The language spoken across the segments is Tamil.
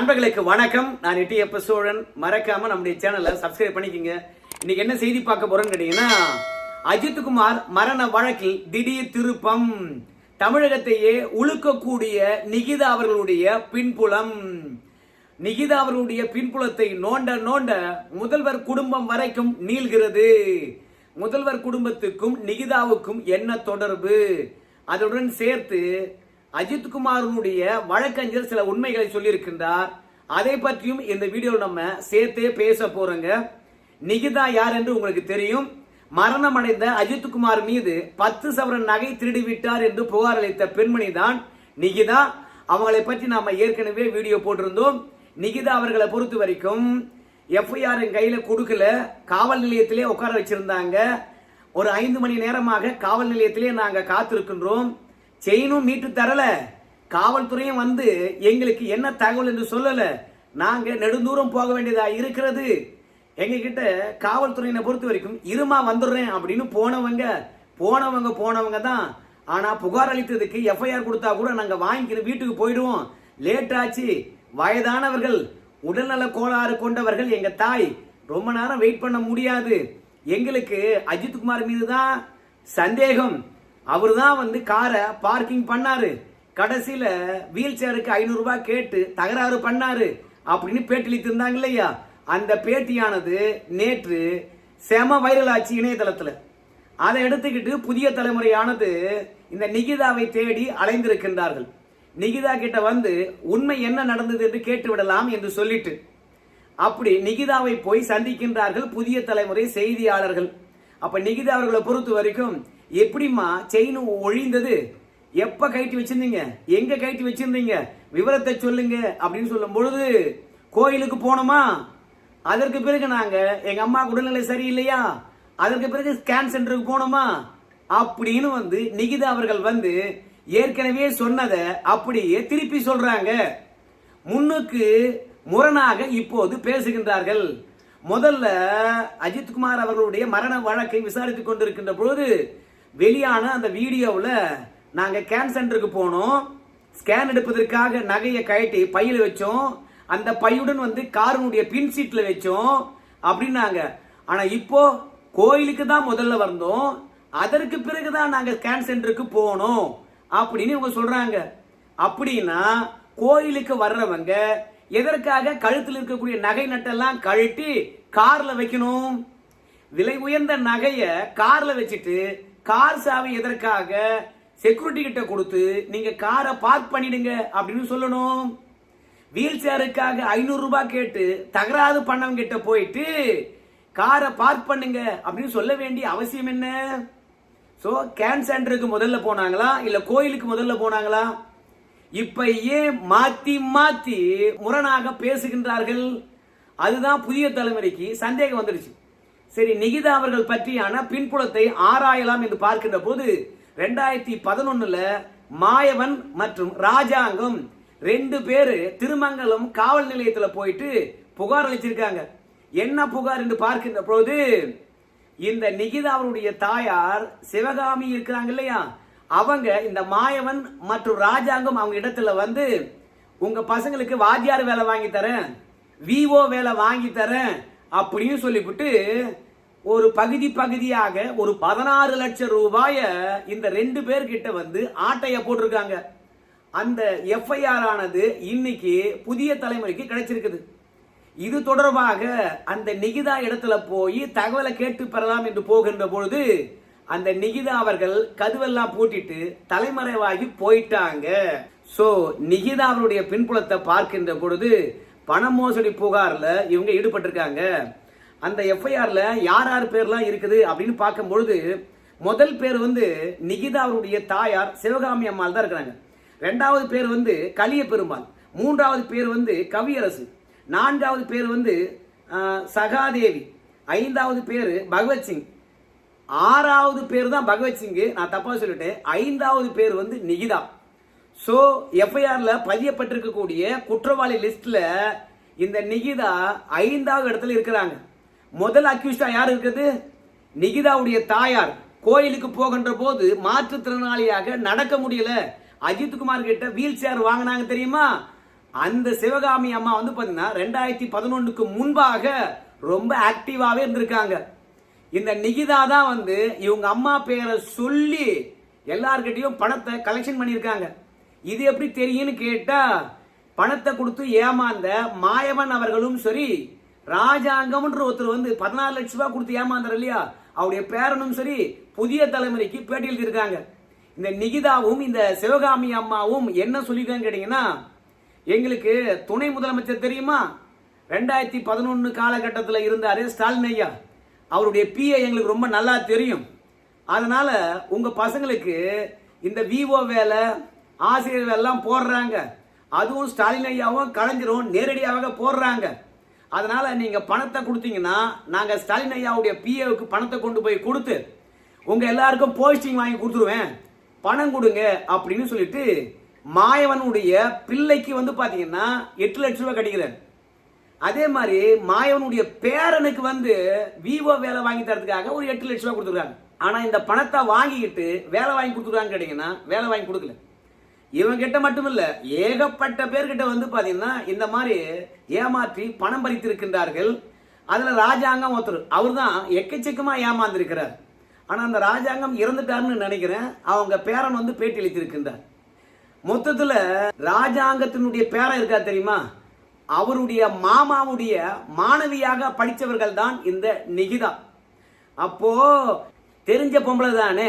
நண்பர்களுக்கு வணக்கம். நான் இட்டி எப்ப சோழன். மறக்காம நம்முடைய சேனலை சப்ஸ்கிரைப் பண்ணிக்கங்க. இன்னைக்கு என்ன செய்தி பார்க்க போறோம்னு கேட்டீங்கன்னா அஜித்குமார் மரண வழக்கில் திடீர் திருப்பம். தமிழகத்தையே உழுக்கக்கூடிய நிகிதா அவர்களுடைய பின்புலம். நிகிதா அவர்களுடைய பின்புலத்தை நோண்ட நோண்ட முதல்வர் குடும்பம் வரைக்கும் நீள்கிறது. முதல்வர் குடும்பத்துக்கும் நிகிதாவுக்கும் என்ன தொடர்பு? அதனுடன் சேர்த்து அஜித்குமாரனுடைய வழக்கறிஞர் சில உண்மைகளை சொல்லியிருக்கின்றார். அதை பற்றியும் இந்த வீடியோவில் நம்ம சேர்த்தே பேச போறோங்க. நிகிதா யார் என்று உங்களுக்கு தெரியும். மரணம் அடைந்த அஜித்குமார் மீது பத்து சவரன் நகை திருடி விட்டார் என்று புகார் அளித்த பெண்மணி தான் நிகிதா. அவங்களை பற்றி நாம ஏற்கனவே வீடியோ போட்டிருந்தோம். நிகிதா அவர்களை பொறுத்த வரைக்கும் எஃப்ஐஆர் கையில கொடுக்கல. காவல் நிலையத்திலே உட்கார வச்சிருந்தாங்க. ஒரு ஐந்து மணி நேரமாக காவல் நிலையத்திலே நாங்கள் காத்திருக்கின்றோம். செயினும் மீட்டு தரல. காவல்துறையும் வந்து எங்களுக்கு என்ன தகவல் என்று சொல்லல. நாங்க நெடுந்தூரம் போக வேண்டியதா இருக்கிறது. எங்க கிட்ட காவல்துறையினை பொறுத்த வரைக்கும் இருமா வந்துடுறேன் அப்படின்னு போனவங்க போனவங்க போனவங்க தான். ஆனா புகார் அளித்ததுக்கு எஃப்ஐஆர் கொடுத்தா கூட நாங்க வாங்கிக்கிற வீட்டுக்கு போயிடுவோம். லேட் ஆச்சு. வயதானவர்கள் உடல்நல கோளாறு கொண்டவர்கள் எங்க தாய். ரொம்ப நேரம் வெயிட் பண்ண முடியாது. எங்களுக்கு அஜித்குமார் மீது தான் சந்தேகம். அவர் தான் வந்து காரை பார்க்கிங் பண்ணாரு. கடைசியில வீல் சேருக்கு ஐநூறுரூபா கேட்டு தகராறு பண்ணாரு அப்படின்னு பேட்டியளித்திருந்தாங்க இல்லையா? அந்த பேட்டியானது நேற்று செம வைரல் ஆச்சு இணையதளத்தில். அதை எடுத்துக்கிட்டு புதிய தலைமுறையானது இந்த நிகிதாவை தேடி அலைந்திருக்கின்றார்கள். நிகிதா கிட்ட வந்து உண்மை என்ன நடந்தது என்று கேட்டு விடலாம் என்று சொல்லிட்டு. அப்படி நிகிதாவை போய் சந்திக்கின்றார்கள் புதிய தலைமுறை செய்தியாளர்கள். அப்ப நிகிதா அவர்களை பொறுத்த வரைக்கும் எப்படிம்மா செயின் ஒழிந்தது? எப்ப கைட்டு வச்சிருந்தீங்க? எங்க கைட்டு வச்சிருந்தீங்க? விவரத்தை சொல்லுங்க அப்படின்னு சொல்லும் பொழுது கோயிலுக்கு போனோமா? அதற்கு பிறகு நாங்க எங்க அம்மா உடல்நிலை சரியில்லையா? அதற்கு பிறகு ஸ்கேன் சென்டருக்கு போனோமா? அப்படின்னு வந்து நிகிதா அவர்கள் வந்து ஏற்கனவே சொன்னதை அப்படியே திருப்பி சொல்றாங்க. முன்னுக்கு முரணாக இப்போது பேசுகின்றார்கள். முதல்ல அஜித்குமார் அவர்களுடைய மரண வழக்கை விசாரித்துக் கொண்டிருக்கின்ற பொழுது வெளியான அந்த வீடியோவில் நாங்கள் கேன் சென்டருக்கு போனோம். ஸ்கேன் எடுப்பதற்காக நகையை கழட்டி பையில் வச்சோம். அந்த பையுடன் வந்து காரினுடைய பின் சீட்டில் வச்சோம். அப்படின்னாங்க. ஆனால் இப்போ கோயிலுக்கு தான் முதல்ல வந்தோம். அதற்கு பிறகு தான் நாங்கள் ஸ்கேன் சென்டருக்கு போனோம். அப்படின்னு இவங்க சொல்கிறாங்க அப்படின்னா கோயிலுக்கு வர்றவங்க எதற்காக கழுத்தில் இருக்கக்கூடிய நகை நட்டெல்லாம் கழட்டி காரில் வைக்கணும்? விலை உயர்ந்த நகையை காரில் வச்சுட்டு கார் சாவி எதற்காக செக்யூரிட்டி கிட்ட கொடுத்து நீங்க காரை பார்க் பண்ணிடுங்க அப்படின்னு சொல்லணும். வீல் சேருக்காக ஐநூறு ரூபாய் கேட்டு தகராறு பண்ணவங்க கிட்ட போயிட்டு காரை பார்க் பண்ணுங்க அப்படின்னு சொல்ல வேண்டிய அவசியம் என்ன? சோ கேன் சென்டருக்கு முதல்ல போனாங்களா? இல்ல கோயிலுக்கு முதல்ல போனாங்களா? இப்ப ஏன் மாத்தி மாத்தி முரணாக பேசுகின்றார்கள்? அதுதான் புதிய தலைமுறைக்கு சந்தேகம் வந்துடுச்சு சரி நிகிதா அவர்கள் பற்றியான பின்புலத்தை ஆராயலாம் என்று பார்க்கின்ற போது ரெண்டாயிரத்தி பதினொன்னுல மாயவன் மற்றும் ராஜாங்கம் ரெண்டு பேரு திருமங்கலம் காவல் நிலையத்துல போயிட்டு புகார் அளிச்சிருக்காங்க. என்ன புகார் என்று பார்க்கின்ற போது இந்த நிகிதா அவருடைய தாயார் சிவகாமி இருக்கிறாங்க இல்லையா? அவங்க இந்த மாயவன் மற்றும் ராஜாங்கம் அவங்க இடத்துல வந்து உங்க பசங்களுக்கு வாத்தியார் வேலை வாங்கி தரேன் விஓ வேலை வாங்கி தரேன் அப்படின்னு சொல்லிவிட்டு ஒரு பகுதி பகுதியாக ஒரு பதினாறு லட்சம் ரூபாய இந்த ரெண்டு பேர்கிட்ட வந்து ஆட்டைய போட்டிருக்காங்க. அந்த எஃப்ஐஆர் ஆனது இன்னைக்கு புதிய தலைமுறைக்கு கிடைச்சிருக்குது. இது தொடர்பாக அந்த நிகிதா இடத்துல போய் தகவலை கேட்டு பெறலாம் என்று போகின்ற பொழுது அந்த நிகிதா அவர்கள் கதுவெல்லாம் பூட்டிட்டு தலைமறைவாகி போயிட்டாங்க. சோ நிகிதா அவருடைய பின்புலத்தை பார்க்கின்ற பொழுது பண மோசடி புகாரில் இவங்க ஈடுபட்டிருக்காங்க. அந்த எஃப்ஐஆரில் யார் யார் பேர்லாம் இருக்குது அப்படின்னு பார்க்கும் பொழுது முதல் பேர் வந்து நிகிதா அவருடைய தாயார் சிவகாமி அம்மாள் தான் இருக்கிறாங்க. ரெண்டாவது பேர் வந்து கலிய பெருமாள். மூன்றாவது பேர் வந்து கவியரசு. நான்காவது பேர் வந்து சகாதேவி. ஐந்தாவது பேர் பகவத் சிங். ஆறாவது பேர் தான் பகவத் சிங்கு. நான் தப்பாக சொல்லிட்டேன். ஐந்தாவது பேர் வந்து நிகிதா. ஸோ எஃப்ஐஆரில் பதியப்பட்டிருக்கக்கூடிய குற்றவாளி லிஸ்ட்டில் இந்த நிகிதா ஐந்தாவது இடத்துல இருக்கிறாங்க. முதல் அக்யூஸ்டா யார் இருக்குது நிகிதாவுடைய தாயார். கோயிலுக்கு போகின்ற போது மாற்றுத்திறனாளியாக நடக்க முடியல. அஜித்குமார் கிட்ட வீல் சேர் வாங்கினாங்க தெரியுமா? அந்த சிவகாமி அம்மா வந்து பார்த்தீங்கன்னா ரெண்டாயிரத்தி பதினொன்றுக்கு முன்பாக ரொம்ப ஆக்டிவாகவே இருந்திருக்காங்க. இந்த நிகிதா தான் வந்து இவங்க அம்மா பேரை சொல்லி எல்லார்கிட்டையும் பணத்தை கலெக்ஷன் பண்ணியிருக்காங்க. இது எப்படி தெரியும்னு கேட்டா பணத்தை கொடுத்து ஏமாந்த மாயவன் அவர்களும் சரி ராஜாங்கம்ன்ற ஒருத்தர் வந்து பதினாலு லட்ச ரூபாய் கொடுத்து ஏமாந்தார் இல்லையா? அவருடைய பேரனும் சரி புதிய தலைமுறைக்கு பேட்டி எழுதியிருக்காங்க இந்த நிகிதாவும் இந்த சிவகாமி அம்மாவும் என்ன சொல்லியிருக்காங்க கேட்டீங்கன்னா எங்களுக்கு துணை முதலமைச்சர் தெரியுமா? ரெண்டாயிரத்தி பதினொன்று காலகட்டத்தில் இருந்தார் ஸ்டாலின் ஐயா. அவருடைய பிஏ எங்களுக்கு ரொம்ப நல்லா தெரியும். அதனால் உங்கள் பசங்களுக்கு இந்த விஓ வேலை ஆசிரியர் எல்லாம் போடுறாங்க. அதுவும் ஸ்டாலின் ஐயாவும் கலைஞரும் நேரடியாக போடுறாங்க. அதனால் நீங்கள் பணத்தை கொடுத்தீங்கன்னா நாங்கள் ஸ்டாலின் ஐயாவுடைய பிஏவுக்கு பணத்தை கொண்டு போய் கொடுத்து உங்கள் எல்லாருக்கும் போஸ்டிங் வாங்கி கொடுத்துருவேன். பணம் கொடுங்க அப்படின்னு சொல்லிட்டு மாயவனுடைய பிள்ளைக்கு வந்து பார்த்தீங்கன்னா எட்டு லட்ச ரூபா கிடைக்கிறார் அதே மாதிரி மாயவனுடைய பேரனுக்கு வந்து விவோ வேலை வாங்கி தரதுக்காக ஒரு எட்டு லட்ச ரூபா கொடுத்துருக்காங்க. ஆனால் இந்த பணத்தை வாங்கிக்கிட்டு வேலை வாங்கி கொடுத்துருக்காங்க கேட்டிங்கன்னா வேலை வாங்கி கொடுக்கல. இவன் கிட்ட மட்டும் இல்ல ஏகப்பட்ட பேர்கிட்ட வந்து பாத்தீங்கன்னா இந்த மாதிரி ஏமாற்றி பணம் பறித்திருக்கின்றார்கள். அதுல ராஜாங்கம் ஒருத்தர் அவர் தான் எக்கச்சக்கமா ஏமாந்திருக்கிறார். ஆனா அந்த ராஜாங்கம் இறந்துட்டாருன்னு நினைக்கிறேன் அவங்க பேரன் வந்து பேட்டி அளித்திருக்கின்றார் மொத்தத்துல ராஜாங்கத்தினுடைய பேரன் இருக்கா தெரியுமா? அவருடைய மாமாவுடைய மாணவியாக படித்தவர்கள் தான் இந்த நிகிதா. அப்போ தெரிஞ்ச பொம்பளை தானே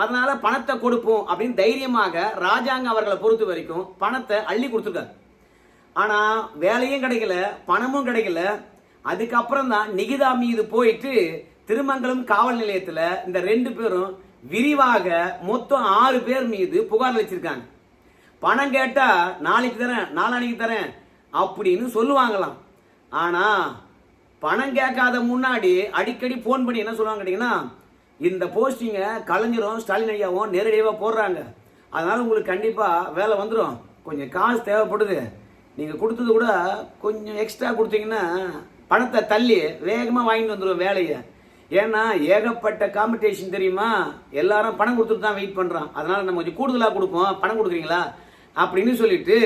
அதனால பணத்தை கொடுப்போம் அப்படின்னு தைரியமாக ராஜாங்க அவர்களை பொறுத்த வரைக்கும் பணத்தை அள்ளி கொடுத்துருக்காரு. ஆனா வேலையும் கிடைக்கல பணமும் கிடைக்கல. அதுக்கப்புறம் தான் நிகிதா மீது போயிட்டு திருமங்கலம் காவல் நிலையத்தில் இந்த ரெண்டு பேரும் விரிவாக மொத்தம் ஆறு பேர் மீது புகார் அளிச்சிருக்காங்க. பணம் கேட்டா நாளைக்கு தரேன் நாளானைக்கு தரேன் அப்படின்னு சொல்லுவாங்களாம். ஆனா பணம் கேட்காத முன்னாடி அடிக்கடி ஃபோன் பண்ணி என்ன சொல்லுவாங்க கேட்டீங்கன்னா இந்த போஸ்டிங்கை கலைஞரும் ஸ்டாலின் ஐயாவும் நேரடியாக போடுறாங்க. அதனால் உங்களுக்கு கண்டிப்பாக வேலை வந்துடும் கொஞ்சம் காசு தேவைப்படுது. நீங்கள் கொடுத்தது கூட கொஞ்சம் எக்ஸ்ட்ரா கொடுத்தீங்கன்னா பணத்தை தள்ளி வேகமாக வாங்கிட்டு வந்துடும் வேலையை. ஏன்னா ஏகப்பட்ட காம்படிஷன் தெரியுமா? எல்லாரும் பணம் கொடுத்துட்டு தான் வெயிட் பண்ணுறான் அதனால் நம்ம கொஞ்சம் கூடுதலாக கொடுப்போம். பணம் கொடுக்குறீங்களா? அப்படின்னு சொல்லிட்டு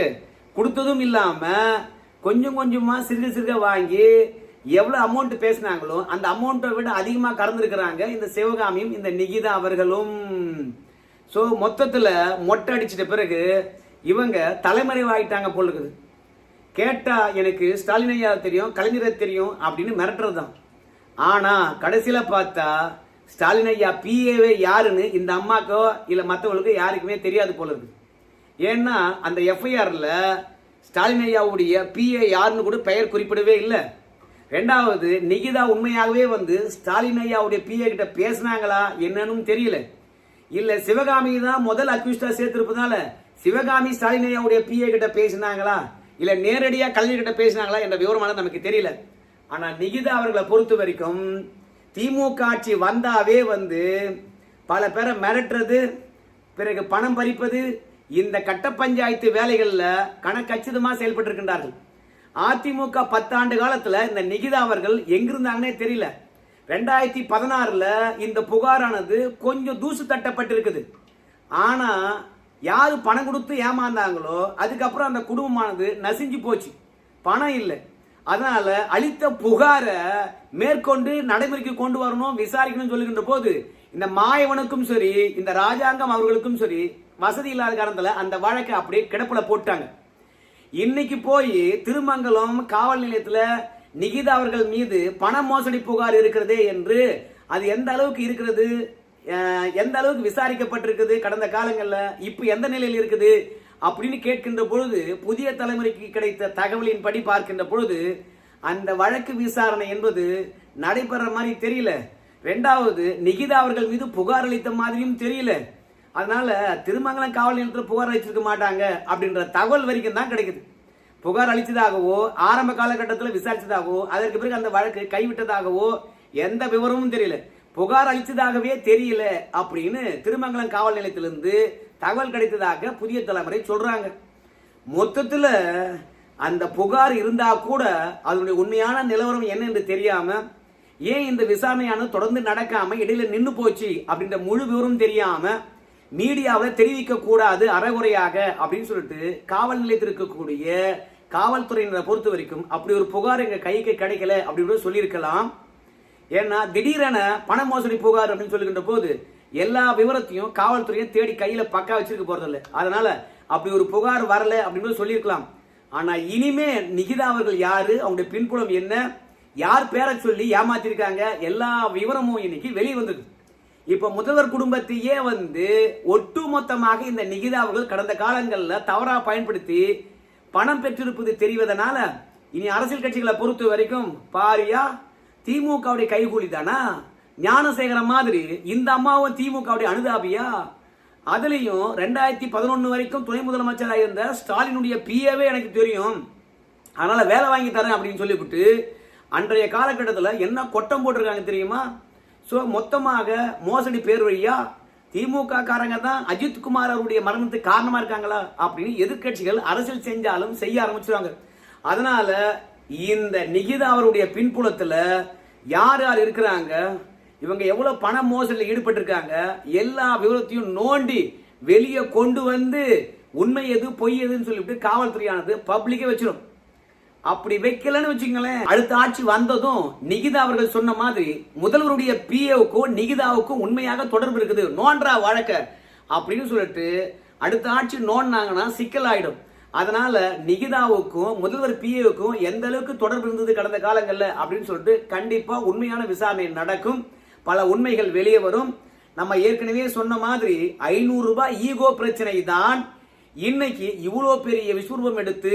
கொடுத்ததும் இல்லாமல் கொஞ்சம் கொஞ்சமாக சிறுக சிறுக வாங்கி எவ்வளோ அமௌண்ட் பேசினாங்களோ அந்த அமௌண்ட்டை விட அதிகமாக கறந்துருக்கிறாங்க இந்த சிவகாமியும் இந்த நிகிதா அவர்களும். ஸோ மொத்தத்தில் மொட்டை அடிச்சிட்ட பிறகு இவங்க தலைமறைவாகிட்டாங்க போல் இருக்குது. கேட்டால் எனக்கு ஸ்டாலின் ஐயா தெரியும் கலைஞரை தெரியும் அப்படின்னு மிரட்டுறது தான் ஆனால் கடைசியில் பார்த்தா ஸ்டாலின் ஐயா பிஏவே யாருன்னு இந்த அம்மாக்கோ இல்லை மற்றவங்களுக்கோ யாருக்குமே தெரியாது போல இருக்குது. ஏன்னா அந்த எஃப்ஐஆரில் ஸ்டாலின் ஐயாவுடைய பிஏ யாருன்னு கூட பெயர் குறிப்பிடவே இல்லை. ரெண்டாவது நிகிதா உண்மையாகவே வந்து ஸ்டாலின் ஐயாவுடைய பிஏ கிட்ட பேசினாங்களா என்னன்னு தெரியல. இல்ல சிவகாமி தான் முதல் அக்யூஸ்டா சேர்த்திருப்பதால சிவகாமி ஸ்டாலின் ஐயாவுடைய பிஏ கிட்ட பேசினாங்களா? இல்ல நேரடியா கல்வி கிட்ட பேசினாங்களா என்ற விவரமான நமக்கு தெரியல. ஆனா நிகிதா அவர்களை பொறுத்த வரைக்கும் திமுக ஆட்சி வந்தாவே வந்து பல பேரை மிரட்டுறது பிறகு பணம் பறிப்பது இந்த கட்ட பஞ்சாயத்து வேலைகளில் கணக்கச்சிதமாக செயல்பட்டு இருக்கின்றார்கள் அதிமுக பத்தாண்டு காலத்துல இந்த நிகிதா அவர்கள் எங்கிருந்தாங்கன்னே தெரியல. ரெண்டாயிரத்தி பதினாறுல இந்த புகாரானது கொஞ்சம் தூசு தட்டப்பட்டிருக்குது. ஆனா யாரு பணம் கொடுத்து ஏமாந்தாங்களோ அதுக்கப்புறம் அந்த குடும்பமானது நசிஞ்சு போச்சு. பணம் இல்லை. அதனால அளித்த புகாரை மேற்கொண்டு நடைமுறைக்கு கொண்டு வரணும் விசாரிக்கணும்னு சொல்லுகின்ற போது இந்த மாயவனுக்கும் சரி இந்த ராஜாங்கம் அவர்களுக்கும் சரி வசதி இல்லாத காரணத்துல அந்த வழக்கை அப்படியே கிடப்பில் போட்டாங்க. இன்னைக்கு போய் திருமங்கலம் காவல் நிலையத்தில் நிகிதா அவர்கள் மீது பண மோசடி புகார் இருக்கிறதே என்று அது எந்த அளவுக்கு இருக்கிறது? எந்த அளவுக்கு விசாரிக்கப்பட்டிருக்குது கடந்த காலங்களில்? இப்போ எந்த நிலையில் இருக்குது? அப்படின்னு கேட்கின்ற பொழுது புதிய தலைமுறைக்கு கிடைத்த தகவலின் படி பார்க்கின்ற பொழுது அந்த வழக்கு விசாரணை என்பது நடைபெற மாதிரி தெரியல. ரெண்டாவது நிகிதா அவர்கள் மீது புகார் அளித்த மாதிரியும் தெரியல. அதனால திருமங்கலம் காவல் நிலையத்தில் புகார் அளிச்சிருக்க மாட்டாங்க அப்படின்ற தகவல் வரைக்கும் தான் கிடைக்குது. புகார் அளித்ததாகவோ ஆரம்ப காலகட்டத்தில் விசாரித்ததாகவோ அதற்கு பிறகு அந்த வழக்கு கைவிட்டதாகவோ எந்த விவரமும் தெரியல. புகார் அளித்ததாகவே தெரியல அப்படின்னு திருமங்கலம் காவல் நிலையத்திலிருந்து தகவல் கிடைத்ததாக புதிய தலைமுறை சொல்றாங்க. மொத்தத்தில் அந்த புகார் இருந்தா கூட அதனுடைய உண்மையான நிலவரம் என்ன என்று தெரியாம ஏன் இந்த விசாரணையானது தொடர்ந்து நடக்காம இடையில நின்று போச்சு அப்படின்ற முழு விவரம் தெரியாம மீடியாவில் தெரிவிக்கக்கூடாது அறகுறையாக அப்படின்னு சொல்லிட்டு காவல் நிலையத்தில் இருக்கக்கூடிய காவல்துறையினரை பொறுத்த வரைக்கும் அப்படி ஒரு புகார் எங்கள் கைக்கு கிடைக்கல அப்படின்னு கூட சொல்லியிருக்கலாம். ஏன்னா திடீரென பண மோசடி புகார் அப்படின்னு சொல்லுகின்ற போது எல்லா விவரத்தையும் காவல்துறையும் தேடி கையில் பக்கா வச்சிருக்க போகிறதில்ல அதனால அப்படி ஒரு புகார் வரல அப்படின்னு சொல்லியிருக்கலாம். ஆனால் இனிமே நிகிதா அவர்கள் யாரு அவங்களுடைய பின்புலம் என்ன யார் பேரை சொல்லி ஏமாத்திருக்காங்க எல்லா விவரமும் இன்னைக்கு வெளியே வந்திருக்கு. இப்ப முதல்வர் குடும்பத்தையே வந்து ஒட்டுமொத்தமாக இந்த நிகிதா அவர்கள் கடந்த காலங்களில் தவறாக பயன்படுத்தி பணம் பெற்றிருப்பது தெரிவதனால இனி அரசியல் கட்சிகளை பொறுத்த வரைக்கும் பாரியா திமுகவுடைய கைகூலி தானா ஞானசேகர மாதிரி இந்த அம்மாவும் திமுகவுடைய அனுதாபியா? அதுலயும் ரெண்டாயிரத்தி பதினொன்னு வரைக்கும் துணை முதலமைச்சராக இருந்த ஸ்டாலினுடைய பிஏவே எனக்கு தெரியும். அதனால வேலை வாங்கி தரேன் அப்படின்னு சொல்லிவிட்டு அன்றைய காலகட்டத்தில் என்ன கொட்டம் போட்டிருக்காங்க தெரியுமா? ஸோ மொத்தமாக மோசடி பேர் வழியா திமுக காரங்க தான் அஜித் குமார் அவருடைய மரணத்துக்கு காரணமா இருக்காங்களா அப்படின்னு எதிர்க்கட்சிகள் அரசியல் செஞ்சாலும் செய்ய ஆரம்பிச்சிருவாங்க. அதனால இந்த நிகிதா அவருடைய பின்புலத்துல யார் யார் இருக்கிறாங்க இவங்க எவ்வளவு பண மோசடியில் ஈடுபட்டிருக்காங்க எல்லா விவரத்தையும் நோண்டி வெளியே கொண்டு வந்து உண்மை எது பொய் எதுன்னு சொல்லிட்டு காவல்துறையானது பப்ளிக்கே வச்சிடும் அப்படி வைக்கலன்னு வச்சுங்களேன் அடுத்த ஆட்சி வந்ததும் நிகிதா அவர்கள் சொன்ன மாதிரி முதல்வருடைய பிஏவுக்கும் நிகிதாவுக்கும் உண்மையாக தொடர்பு இருக்குது. நோன்றா வழக்க. அப்படின்னு சொல்லிட்டு அடுத்த ஆட்சி நோன்னாங்கன்னா சிக்கல் ஆயிடும் அதனால நிகிதாவுக்கும் முதல்வர் பிஏவுக்கும் எந்த அளவுக்கு தொடர்பு இருந்தது கடந்த காலங்களில் அப்படின்னு சொல்லிட்டு கண்டிப்பா உண்மையான விசாரணை நடக்கும். பல உண்மைகள் வெளியே வரும். நம்ம ஏற்கனவே சொன்ன மாதிரி ஐநூறு ரூபாய் ஈகோ பிரச்சனை தான் இன்னைக்கு இவ்வளோ பெரிய விஸ்வரூபம் எடுத்து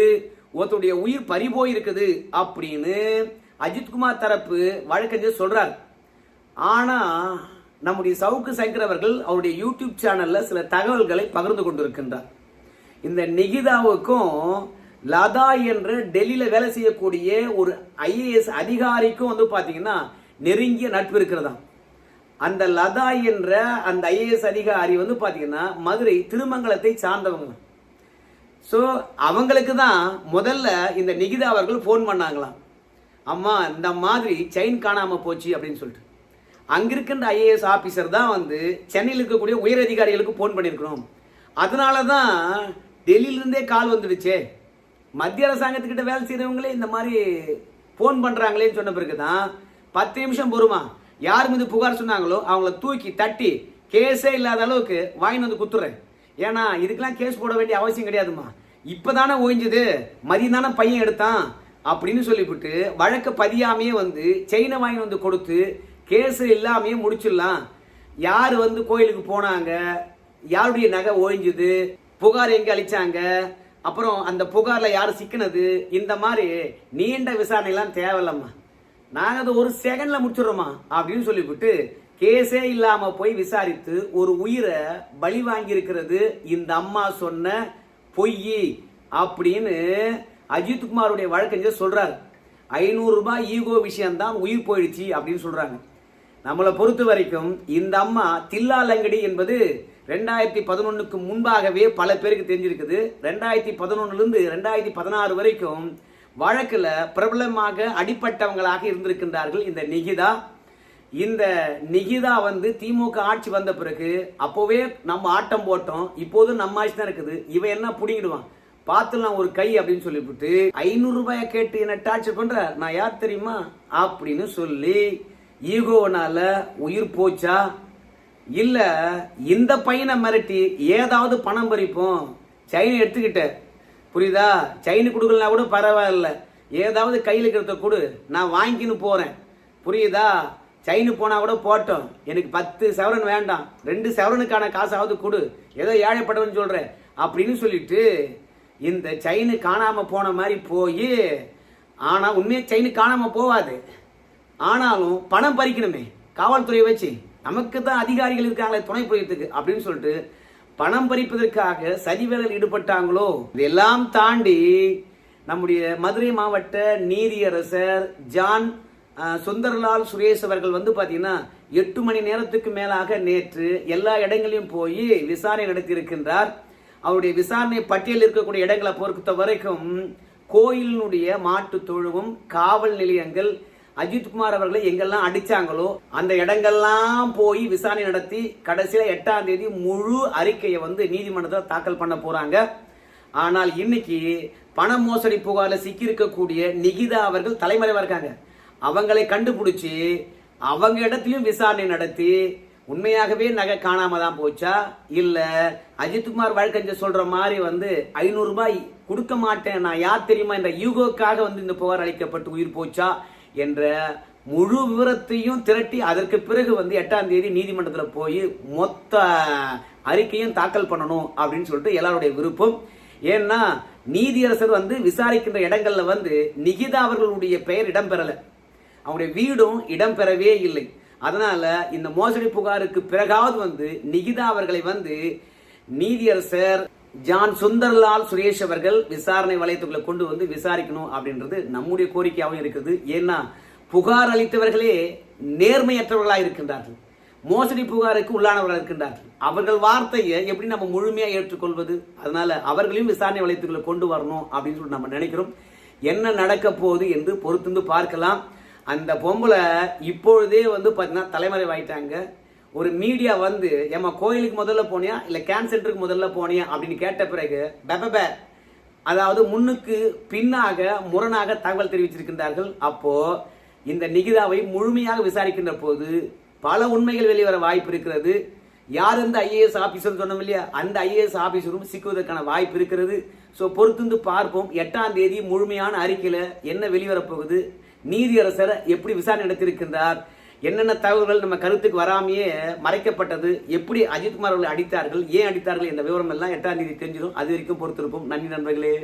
ஒருத்தருடைய உயிர் பறிபோய் போயிருக்குது அப்படின்னு அஜித்குமார் தரப்பு வழக்கறிஞர் சொல்றார். ஆனா நம்முடைய சவுக்கு சங்கர் அவர்கள் அவருடைய யூடியூப் சேனல்ல சில தகவல்களை பகிர்ந்து கொண்டிருக்கின்றார். இந்த நிகிதாவுக்கும் லதா என்ற டெல்லியில வேலை செய்யக்கூடிய ஒரு ஐஏஎஸ் அதிகாரிக்கும் வந்து பாத்தீங்கன்னா நெருங்கிய நட்பு இருக்கிறதா அந்த லதா என்ற அந்த ஐஏஎஸ் அதிகாரி வந்து பாத்தீங்கன்னா மதுரை திருமங்கலத்தை சார்ந்தவங்க. ஸோ அவங்களுக்கு தான் முதல்ல இந்த நிகிதா அவர்கள் ஃபோன் பண்ணாங்களாம். அம்மா இந்த மாதிரி செயின் காணாமல் போச்சு அப்படின்னு சொல்லிட்டு. அங்கே இருக்கின்ற ஐஏஎஸ் ஆஃபீஸர் தான் வந்து சென்னையில் இருக்கக்கூடிய உயர் அதிகாரிகளுக்கு ஃபோன் பண்ணியிருக்கிறோம் அதனால தான் டெல்லியிலிருந்தே கால் வந்துடுச்சே. மத்திய அரசாங்கத்துக்கிட்ட வேலை செய்கிறவங்களே இந்த மாதிரி ஃபோன் பண்ணுறாங்களேன்னு சொன்ன பிறகு தான் பத்து நிமிஷம் பொறுமா யார் மீது புகார் சொன்னாங்களோ அவங்கள தூக்கி தட்டி கேஸே இல்லாத அளவுக்கு வாங்கிட்டு வந்து குத்துறேன். ஏன்னா இதுக்கெல்லாம் கேஸ் போட வேண்டிய அவசியம் கிடையாதுமா இப்பதானே ஓய்ஞ்சது. மதியம் தானே பையன் எடுத்தான் அப்படின்னு சொல்லிவிட்டு வழக்கு பதியாமையே வந்து செயினை வாங்கி வந்து கொடுத்து கேஸ் இல்லாமையே முடிச்சிடலாம். யார் வந்து கோயிலுக்கு போனாங்க? யாருடைய நகை ஓய்ஞ்சுது? புகார் எங்கே அழிச்சாங்க அப்புறம் அந்த புகாரில் யார் சிக்கினது? இந்த மாதிரி நீண்ட விசாரணைலாம் தேவையில்லம்மா. நாங்கள் அதை ஒரு செகண்டில் முடிச்சிடுறோமா அப்படின்னு சொல்லிவிட்டு கேஸே இல்லாம போய் விசாரித்து ஒரு உயிரை பலி வாங்கியிருக்கிறது இந்த அம்மா சொன்ன பொய் அப்படின்னு அஜித் குமாருடைய வழக்கறிஞர் சொல்றாரு. ஐநூறு ரூபாய் ஈகோ விஷயம்தான் உயிர் போயிடுச்சு அப்படின்னு சொல்றாங்க. நம்மளை பொறுத்த வரைக்கும் இந்த அம்மா தில்லாலங்கடி என்பது ரெண்டாயிரத்தி பதினொன்னுக்கு முன்பாகவே பல பேருக்கு தெரிஞ்சிருக்குது. ரெண்டாயிரத்தி பதினொன்னுலேருந்து ரெண்டாயிரத்தி பதினாறு வரைக்கும் வழக்கில் பிரபலமாக அடிப்பட்டவங்களாக இருந்திருக்கின்றார்கள் இந்த நிகிதா. இந்த நிகிதா வந்து திமுக ஆட்சி வந்த பிறகு அப்போவே நம்ம ஆட்டம் போட்டோம் இப்போதும் நம்ம ஆட்சி தான் இருக்குது. இவன் என்ன புடிங்கிடுவான்? பார்த்துலாம் ஒரு கை அப்படின்னு சொல்லிவிட்டு ஐநூறு ரூபாயை கேட்டு என்ன டார்ச்சர் பண்ற நான் யார் தெரியுமா? அப்படின்னு சொல்லி ஈகோனால உயிர் போச்சா? இல்ல இந்த பையனை மிரட்டி ஏதாவது பணம் பறிப்போம்? சைனை எடுத்துக்கிட்ட புரியுதா? செயின் கொடுக்கலனா கூட பரவாயில்ல. ஏதாவது கையில் இருக்கிறத கொடு நான் வாங்கின்னு போறேன். புரியுதா? செயின் போனால் கூட போட்டோம். எனக்கு பத்து செவரன் வேண்டாம். ரெண்டு செவரனுக்கான காசாவது கொடு. ஏதோ ஏழைப்பட்டவன் சொல்கிறேன் அப்படின்னு சொல்லிட்டு இந்த செயின் காணாமல் போன மாதிரி போய் ஆனால் உண்மையாக செயின் காணாமல் போகாது ஆனாலும் பணம் பறிக்கணுமே. காவல்துறையை வச்சு நமக்கு தான் அதிகாரிகள் இருக்காங்களே துணை புரியத்துக்கு அப்படின்னு சொல்லிட்டு பணம் பறிப்பதற்காக சதிவேலையில் ஈடுபட்டாங்களோ? இதெல்லாம் தாண்டி நம்முடைய மதுரை மாவட்ட நீதியரசர் ஜான் சுந்தர்லால் சுரேஷ் அவர்கள் வந்து பார்த்தீங்கன்னா எட்டு மணி நேரத்துக்கு மேலாக நேற்று எல்லா இடங்களையும் போய் விசாரணை நடத்தியிருக்கின்றார். அவருடைய விசாரணை பட்டியலில் இருக்கக்கூடிய இடங்களை பொறுத்த வரைக்கும் கோயிலினுடைய மாட்டு தொழுவும் காவல் நிலையங்கள் அஜித்குமார் அவர்களை எங்கெல்லாம் அடிச்சாங்களோ அந்த இடங்கள்லாம் போய் விசாரணை நடத்தி கடைசியில் எட்டாம் தேதி முழு அறிக்கையை வந்து நீதிமன்றத்தில் தாக்கல் பண்ண போறாங்க. ஆனால் இன்னைக்கு பண மோசடி புகாரில் சிக்கி இருக்கக்கூடிய நிகிதா அவர்கள் தலைமறைவாக இருக்காங்க. அவங்களை கண்டுபிடிச்சி அவங்க இடத்துலையும் விசாரணை நடத்தி உண்மையாகவே நகை காணாம தான் போச்சா? இல்ல அஜித்குமார் வழக்கறிஞர் சொல்ற மாதிரி வந்து ஐநூறு ரூபாய் கொடுக்க மாட்டேன் நான் யார் தெரியுமா? என்ற யூகோக்காக வந்து இந்த புகார் அளிக்கப்பட்டு உயிர் போச்சா? என்ற முழு விவரத்தையும் திரட்டி அதற்கு பிறகு வந்து எட்டாம் தேதி நீதிமன்றத்தில் போய் மொத்த அறிக்கையும் தாக்கல் பண்ணணும் அப்படின்னு சொல்லிட்டு எல்லாருடைய விருப்பம். ஏன்னா நீதியரசர் வந்து விசாரிக்கின்ற இடங்கள்ல வந்து நிகிதா அவர்களுடைய பெயர் இடம்பெறலை. அவங்களுடைய வீடும் இடம்பெறவே இல்லை. அதனால இந்த மோசடி புகாருக்கு பிறகாவது வந்து நிகிதா அவர்களை வந்து நீதியரசர் ஜான் சுந்தர்லால் சுரேஷ் அவர்கள் விசாரணை வளையத்துக்குள்ள கொண்டு வந்து விசாரிக்கணும் அப்படின்றது நம்முடைய கோரிக்கையாகவும் இருக்குது. ஏன்னா புகார் அளித்தவர்களே நேர்மையற்றவர்களாக இருக்கின்றார்கள். மோசடி புகாருக்கு உள்ளானவர்கள் இருக்கின்றார்கள். அவர்கள் வார்த்தையை எப்படி நம்ம முழுமையாக ஏற்றுக்கொள்வது? அதனால அவர்களையும் விசாரணை வளையத்துக்குள்ள கொண்டு வரணும் அப்படின்னு சொல்லி நம்ம நினைக்கிறோம். என்ன நடக்க போகுது என்று பொறுத்திருந்து பார்க்கலாம். அந்த பொம்பளை இப்பொழுதே வந்து பார்த்தீங்கன்னா தலைமறைவாயிட்டாங்க. ஒரு மீடியா வந்து ஏமா கோயிலுக்கு முதல்ல போனியா? இல்லை கேன் சென்டருக்கு முதல்ல போனியா? அப்படின்னு கேட்ட பிறகு பெபப அதாவது முன்னுக்கு பின்னாக முரணாக தகவல் தெரிவிச்சிருக்கின்றார்கள். அப்போ இந்த நிகிதாவை முழுமையாக விசாரிக்கின்ற போது பல உண்மைகள் வெளிவர வாய்ப்பு இருக்கிறது. யார் இந்த ஐஏஎஸ் ஆஃபீஸர் சொன்னோம் இல்லையா? அந்த ஐஏஎஸ் ஆஃபீஸரும் சிக்குவதற்கான வாய்ப்பு இருக்கிறது. ஸோ பொறுத்திருந்து பார்ப்போம். எட்டாம் தேதி முழுமையான அறிக்கையில் என்ன வெளிவரப் போகுது நீதியரசர் எப்படி விசாரணை நடத்தியிருக்கின்றார்? என்னென்ன தகவல்கள் நம்ம கருத்துக்கு வராமையே மறைக்கப்பட்டது? எப்படி அஜித்குமார் அவர்களை அடித்தார்கள்? ஏன் அடித்தார்கள்? என்ற விவரம் எல்லாம் எட்டாம் தேதி தெரிஞ்சிடும். அது வரைக்கும் பொறுத்திருப்போம். நன்றி நண்பர்களே.